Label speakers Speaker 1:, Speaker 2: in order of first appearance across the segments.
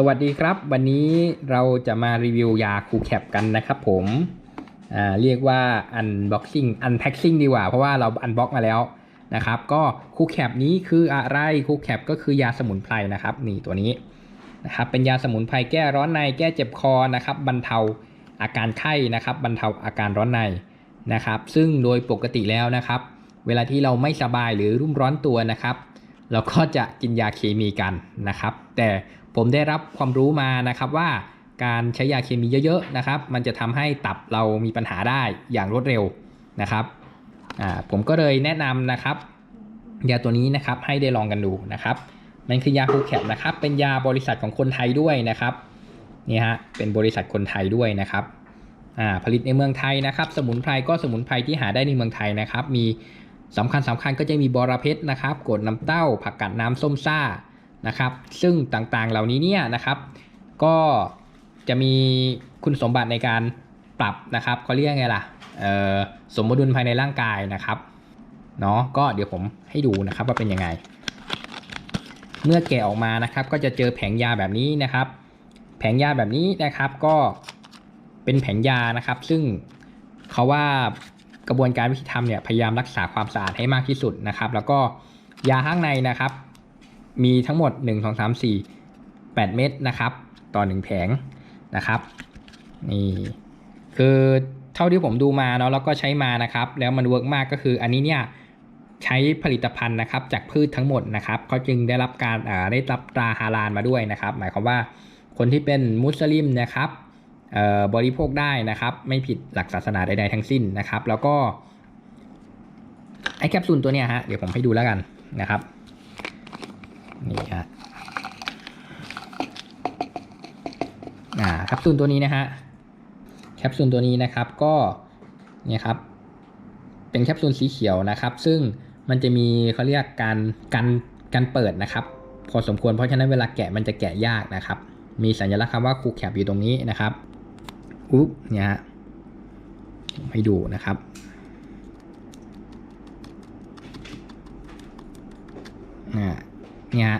Speaker 1: สวัสดีครับ วันนี้เราจะมารีวิวยาคูแคปกันนะครับผมเรียกว่า unboxing unpackaging ดีกว่า เพราะว่าเรา unbox มาแล้วนะครับ ก็คูแคปนี้คืออะไรคูแคปก็คือยาสมุนไพรนะครับ นี่ตัวนี้นะครับเป็นยาสมุนไพรแก้ร้อนในแก้เจ็บคอนะครับ บรรเทาอาการไข้นะครับ บรรเทาอาการร้อนในนะครับ ซึ่งโดยปกติแล้วนะครับ เวลาที่เราไม่สบายหรือรุ่มร้อนตัวนะครับ เราก็จะกินยาเคมีกันนะครับ แต่ ผมได้รับความรู้มานะครับว่าการใช้ยาเคมีเยอะๆนะครับ มันจะทำให้ตับเรามีปัญหาได้อย่างรวดเร็วนะครับผมก็เลยแนะนำนะครับ ยาตัวนี้นะครับให้ได้ลองกันดูนะครับมันคือยาคูแคปนะครับ เป็นยาบริษัทของคนไทยด้วยนะครับนี่ฮะเป็นบริษัทคนไทยด้วยนะครับผลิตในเมืองไทยนะครับ สมุนไพรก็สมุนไพรที่หาได้ในเมืองไทยนะครับ มีสำคัญสำคัญก็จะมีบอระเพ็ดนะครับกดน้ำเต้า ผักกาดน้ำส้มซ่า นะครับ ซึ่งต่างๆเหล่านี้เนี่ยนะครับ ก็จะมีคุณสมบัติในการปรับนะครับเขาเรียกไงล่ะสมดุลภายในร่างกายนะครับเนาะก็เดี๋ยวผมให้ดูนะครับว่าเป็นยังไง เมื่อแกะออกมานะครับ ก็จะเจอแผงยาแบบนี้นะครับ แผงยาแบบนี้นะครับก็เป็นแผงยานะครับ ซึ่งเขาว่ากระบวนการวิธีทำเนี่ยพยายามรักษาความสะอาดให้มากที่สุดนะครับ แล้วก็ยาข้างในนะครับ มีทั้งหมด 1 2 3 4 8 เม็ดนะครับ ต่อ 1 แผงนะครับนี่คือเท่าที่ผมดูมาเนาะแล้วก็ใช้มานะครับ แล้วมันเวิร์กมากก็คืออันนี้เนี่ยใช้ผลิตภัณฑ์นะครับจากพืชทั้งหมดนะครับเขาจึงได้รับการอ่าได้รับตราฮาลาลมาด้วยนะครับ หมายความว่าคนที่เป็นมุสลิมนะครับเอ่อบริโภคได้นะครับ ไม่ผิดหลักศาสนาใดๆทั้งสิ้นนะครับ แล้วก็ไอแคปซูลตัวเนี้ยฮะเดี๋ยวผมให้ดูแล้วกันนะครับ นี่ฮะอ่าแคปซูลตัวนี้นะฮะแคปซูลตัวนี้นะครับก็เนี่ยครับเป็นแคปซูลสีเขียวนะครับ ซึ่งมันจะมีเขาเรียกการการการเปิดนะครับ พอสมควรเพราะฉะนั้นเวลาแกะมันจะแกะยากนะครับ มีสัญลักษณ์คำว่าคูแคปอยู่ตรงนี้นะครับอุ๊บเนี่ยฮะให้ดูนะครับ อ่าเนี่ย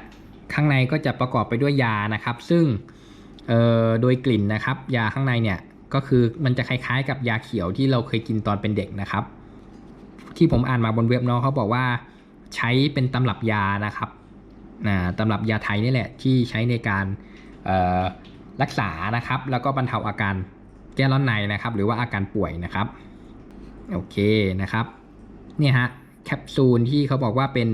Speaker 1: ข้างใน ก็จะประกอบไปด้วยยานะครับ ซึ่งโดยกลิ่นนะครับ ยาข้างในเนี่ยก็คือมันจะคล้ายๆ กับยาเขียวที่เราเคยกินตอนเป็นเด็กนะครับ ที่ผมอ่านมาบนเว็บเนาะเขาบอกว่าใช้เป็นตำรับยานะครับตำรับยาไทยนี่แหละที่ใช้ในการรักษานะครับ แล้วก็บรรเทาอาการแก้ร้อนในนะครับ หรือว่าอาการป่วยนะครับโอเคนะครับเนี่ยฮะแคปซูลที่เขาบอกว่าเป็น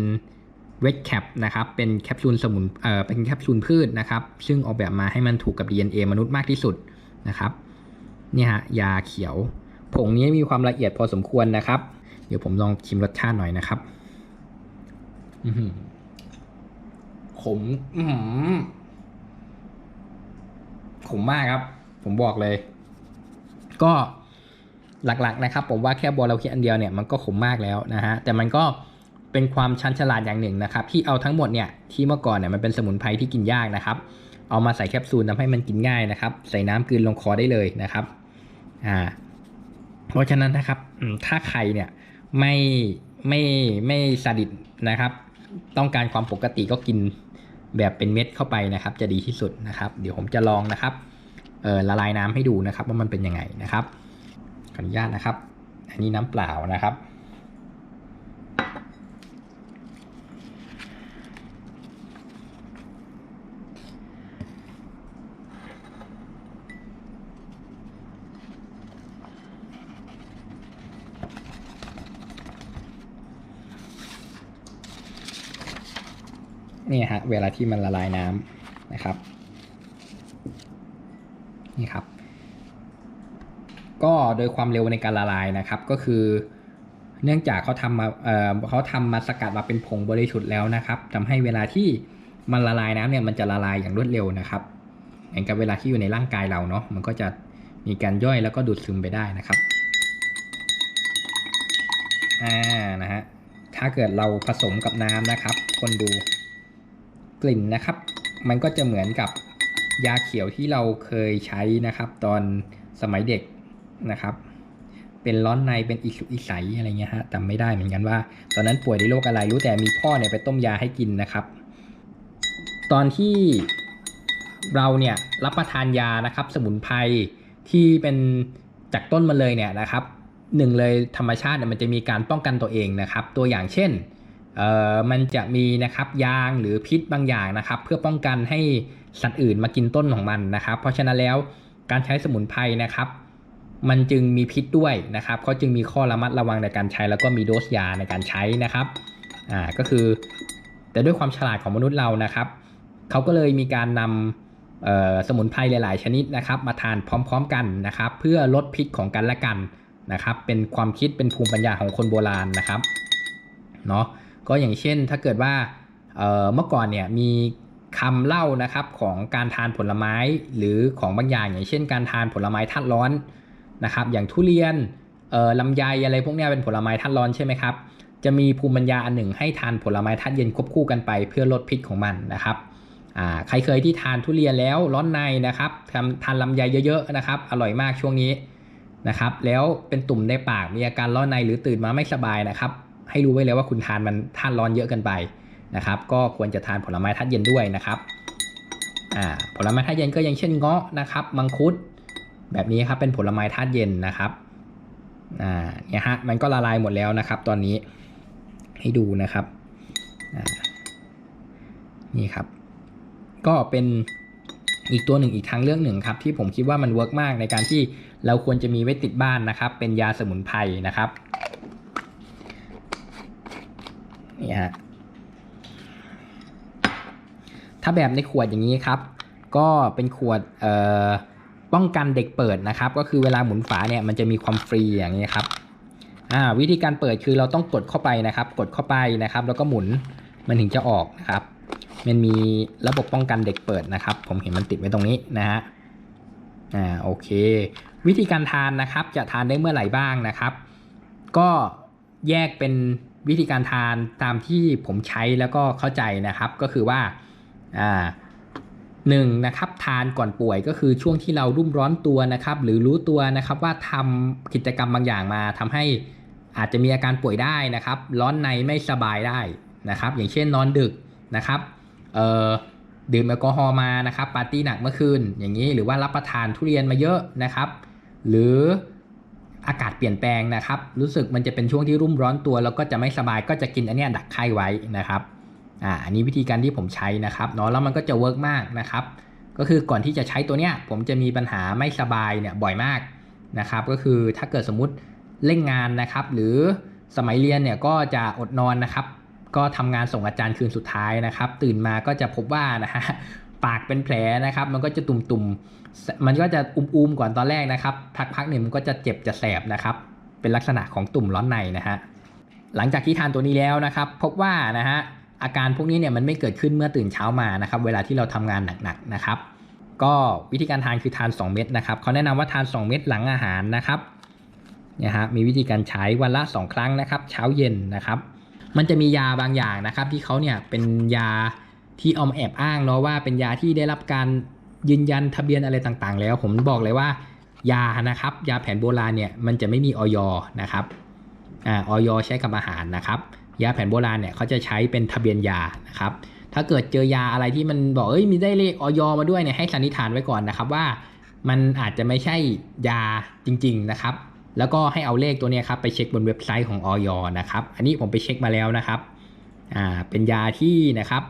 Speaker 1: เวทแคปนะครับเป็นแคปซูลสมุนเอ่อเป็นแคปซูลพืชนะครับ ซึ่งออกแบบมาให้มันถูกกับ DNA มนุษย์มากที่สุดนะครับนี่ฮะยาเขียว ผงนี้มีความละเอียดพอสมควรนะครับ เดี๋ยวผมลองชิมรสชาติหน่อยนะครับอืขมอืขมมากครับ ผมบอกเลย ก็หลักๆนะครับ ผมว่าแค่บอลเราคิดอันเดียวเนี่ยมันก็ขมมากแล้วนะฮะแต่มันก็ เป็นความชันฉลาดอย่างหนึ่งนะครับที่เอาทั้งหมดเนี่ยที่เมื่อก่อนเนี่ยมันเป็นสมุนไพรที่กินยากนะครับ เอามาใส่แคปซูลทำให้มันกินง่ายนะครับ ใส่น้ำกลืนลงคอได้เลยนะครับอ่าเพราะฉะนั้นนะครับถ้าใครเนี่ยไม่ไม่ไม่สดิตนะครับ ต้องการความปกติก็กินแบบเป็นเม็ดเข้าไปนะครับ จะดีที่สุดนะครับ เดี๋ยวผมจะลองนะครับเออละลายน้ำให้ดูนะครับ ว่ามันเป็นยังไงนะครับขออนุญาตนะครับ อันนี้น้ำเปล่านะครับ นี่ฮะเวลาที่มันละลายน้ำนะครับนี่ครับ ก็โดยความเร็วในการละลายนะครับ ก็คือ เนื่องจากเขาทำมาเอ่อเขาทำมาสกัดมาเป็นผงบริสุทธิ์แล้วนะครับทำให้เวลาที่มันละลายน้ำเนี่ยมันจะละลายอย่างรวดเร็วนะครับเหมือนกับเวลาที่อยู่ในร่างกายเราเนาะมันก็จะมีการย่อยแล้วก็ดูดซึมไปได้นะครับอ่านะฮะถ้าเกิดเราผสมกับน้ำนะครับ คนดู กลิ่นนะครับ มันก็จะเหมือนกับยาเขียวที่เราเคยใช้นะครับ ตอนสมัยเด็กนะครับ เป็นร้อนในเป็นอิสุอิสัยอะไรเงี้ยฮะจำไม่ได้เหมือนกันว่า ตอนนั้นป่วยด้วยโรคอะไรรู้แต่มีพ่อเนี่ยไปต้มยาให้กินนะครับ ตอนที่เราเนี่ยรับประทานยานะครับ สมุนไพรที่เป็นจากต้นมาเลยเนี่ยนะครับหนึ่งเลยธรรมชาติเนี่ยมันจะมีการป้องกันตัวเองนะครับ ตัวอย่างเช่น มันจะมีนะครับยางหรือพิษบางอย่างนะครับ เพื่อป้องกันให้สัตว์อื่นมากินต้นของมันนะครับ เพราะฉะนั้นแล้วการใช้สมุนไพรนะครับ มันจึงมีพิษด้วยนะครับเขาจึงมีข้อระมัดระวังในการใช้ แล้วก็มีโดสยาในการใช้นะครับอ่าก็คือ แต่ด้วยความฉลาดของมนุษย์เรานะครับเขาก็เลยมีการนำสมุนไพรหลาย ๆ ชนิดนะครับ มาทานพร้อม ๆ กันนะครับ เพื่อลดพิษของกันและกันนะครับ เป็นความคิดเป็นภูมิปัญญาของคนโบราณนะครับเนาะ ก็อย่างเช่นถ้าเกิดว่าเมื่อก่อนเนี่ยมีคำเล่านะครับของการทานผลไม้หรือของบางอย่าง อย่างเช่น การทานผลไม้ธาตุร้อนนะครับอย่างทุเรียนลำไยอะไรพวกนี้เป็นผลไม้ธาตุร้อนใช่ไหมครับจะมีภูมิปัญญาอันหนึ่งให้ทานผลไม้ธาตุเย็นควบคู่กันไปเพื่อลดพิษของมันนะครับใครเคยที่ทานทุเรียนแล้วร้อนในนะครับทำทานลำไยเยอะๆนะครับอร่อยมากช่วงนี้นะครับแล้วเป็นตุ่มในปากมีอาการร้อนในหรือตื่นมาไม่สบายนะครับ ให้รู้ไว้เลยว่าคุณทานมันทานร้อนเยอะเกินไปนะครับ ก็ควรจะทานผลไม้ธาตุเย็นด้วยนะครับอ่าผลไม้ธาตุเย็นก็อย่างเช่นเงาะนะครับมังคุด แบบนี้ครับเป็นผลไม้ธาตุเย็นนะครับอ่าเนี่ยฮะมันก็ละลายหมดแล้วนะครับ ตอนนี้ให้ดูนะครับอ่านี่ครับ ก็เป็นอีกตัวหนึ่งอีกทางเรื่องหนึ่งครับ ที่ผมคิดว่ามันเวิร์กมากในการที่เราควรจะมีไว้ติดบ้านนะครับ เป็นยาสมุนไพรนะครับ นี่ฮะถ้าแบบในขวดอย่างนี้ครับ ก็เป็นขวดเอ่อป้องกันเด็กเปิดนะครับ ก็คือเวลาหมุนฝาเนี่ยมันจะมีความฟรีอย่างนี้ครับอ่าวิธีการเปิดคือเราต้องกดเข้าไปนะครับ กดเข้าไปนะครับ แล้วก็หมุนมันถึงจะออกนะครับ มันมีระบบป้องกันเด็กเปิดนะครับ ผมเห็นมันติดไว้ตรงนี้นะฮะอ่าโอเค วิธีการทานนะครับ จะทานได้เมื่อไหร่บ้างนะครับ ก็แยกเป็น วิธีการทานตามที่ผมใช้แล้วก็เข้าใจนะครับก็คือว่าอ่าหนึ่งนะครับทานก่อนป่วยก็คือช่วงที่เรารุ่มร้อนตัวนะครับ หรือรู้ตัวนะครับว่าทำกิจกรรมบางอย่างมาทำให้อาจจะมีอาการป่วยได้นะครับ ร้อนในไม่สบายได้นะครับ อย่างเช่นนอนดึกนะครับเอ่อดื่มแอลกอฮอล์มานะครับปาร์ตี้หนักเมื่อคืนอย่างนี้หรือว่ารับประทานทุเรียนมาเยอะนะครับ หรือ อากาศเปลี่ยนแปลงนะครับ รู้สึกมันจะเป็นช่วงที่รุ่มร้อนตัวแล้วก็จะไม่สบายก็จะกินอันเนี้ยดักไข้ไว้นะครับอ่าอันนี้วิธีการที่ผมใช้นะครับเนาะแล้วมันก็จะเวิร์กมากนะครับ ก็คือก่อนที่จะใช้ตัวเนี้ยผมจะมีปัญหาไม่สบายเนี่ยบ่อยมากนะครับ ก็คือถ้าเกิดสมมติเล่นงานนะครับ หรือสมัยเรียนเนี่ยก็จะอดนอนนะครับ ก็ทำงานส่งอาจารย์คืนสุดท้ายนะครับ ตื่นมาก็จะพบว่านะฮะ ปากเป็นแผลนะครับ มันก็จะตุ่มๆ มันก็จะอุ้มๆก่อนตอนแรกนะครับพักๆหนึ่งมันก็จะเจ็บจะแสบนะครับ เป็นลักษณะของตุ่มร้อนในนะฮะหลังจากที่ทานตัวนี้แล้วนะครับ พบว่านะฮะอาการพวกนี้เนี่ยมันไม่เกิดขึ้นเมื่อตื่นเช้ามานะครับ เวลาที่เราทำงานหนักๆนะครับ ก็วิธีการทานคือทาน 2 เม็ดนะครับเขาแนะนำว่าทาน 2 เม็ดหลังอาหารนะครับนี่ยฮะมีวิธีการใช้วันละ 2 ครั้งนะครับ เช้าเย็นนะครับ มันจะมียาบางอย่างนะครับ ที่เขาเนี่ยเป็นยา ที่เอามาแอบอ้างเนาะว่าเป็นยาที่ได้รับการยืนยันทะเบียนอะไรต่างๆ แล้ว ผมบอกเลยว่ายานะครับ ยาแผนโบราณเนี่ยมันจะไม่มีออยนะครับอ่าออยใช้กับอาหารนะครับ ยาแผนโบราณเนี่ยเขาจะใช้เป็นทะเบียนยานะครับ ถ้าเกิดเจอยาอะไรที่มันบอกเอ้ยมีได้เลขออยมาด้วยเนี่ยให้สันนิษฐานไว้ก่อนนะครับว่ามันอาจจะไม่ใช่ยาจริง ๆนะครับ แล้วก็ให้เอาเลขตัวนี้ครับไปเช็คบนเว็บไซต์ของออยนะครับ อันนี้ผมไปเช็คมาแล้วนะครับอ่าเป็นยาที่นะครับ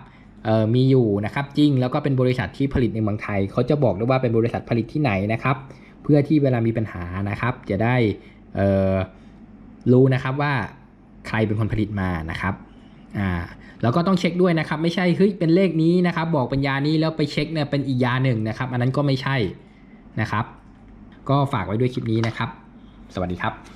Speaker 1: มีอยู่นะครับจริงแล้วก็เป็นบริษัทที่ผลิตในเมืองไทย เขาจะบอกด้วยว่าเป็นบริษัทผลิตที่ไหนนะครับ เพื่อที่เวลามีปัญหานะครับ จะได้รู้นะครับว่าใครเป็นคนผลิตมานะครับอ่าแล้วก็ต้องเช็คด้วยนะครับ ไม่ใช่เฮ้ยเป็นเลขนี้นะครับ บอกเป็นยานี้แล้วไปเช็คเนี่ยเป็นอีกยาหนึ่งนะครับ อันนั้นก็ไม่ใช่นะครับ ก็ฝากไว้ด้วยคลิปนี้นะครับ สวัสดีครับ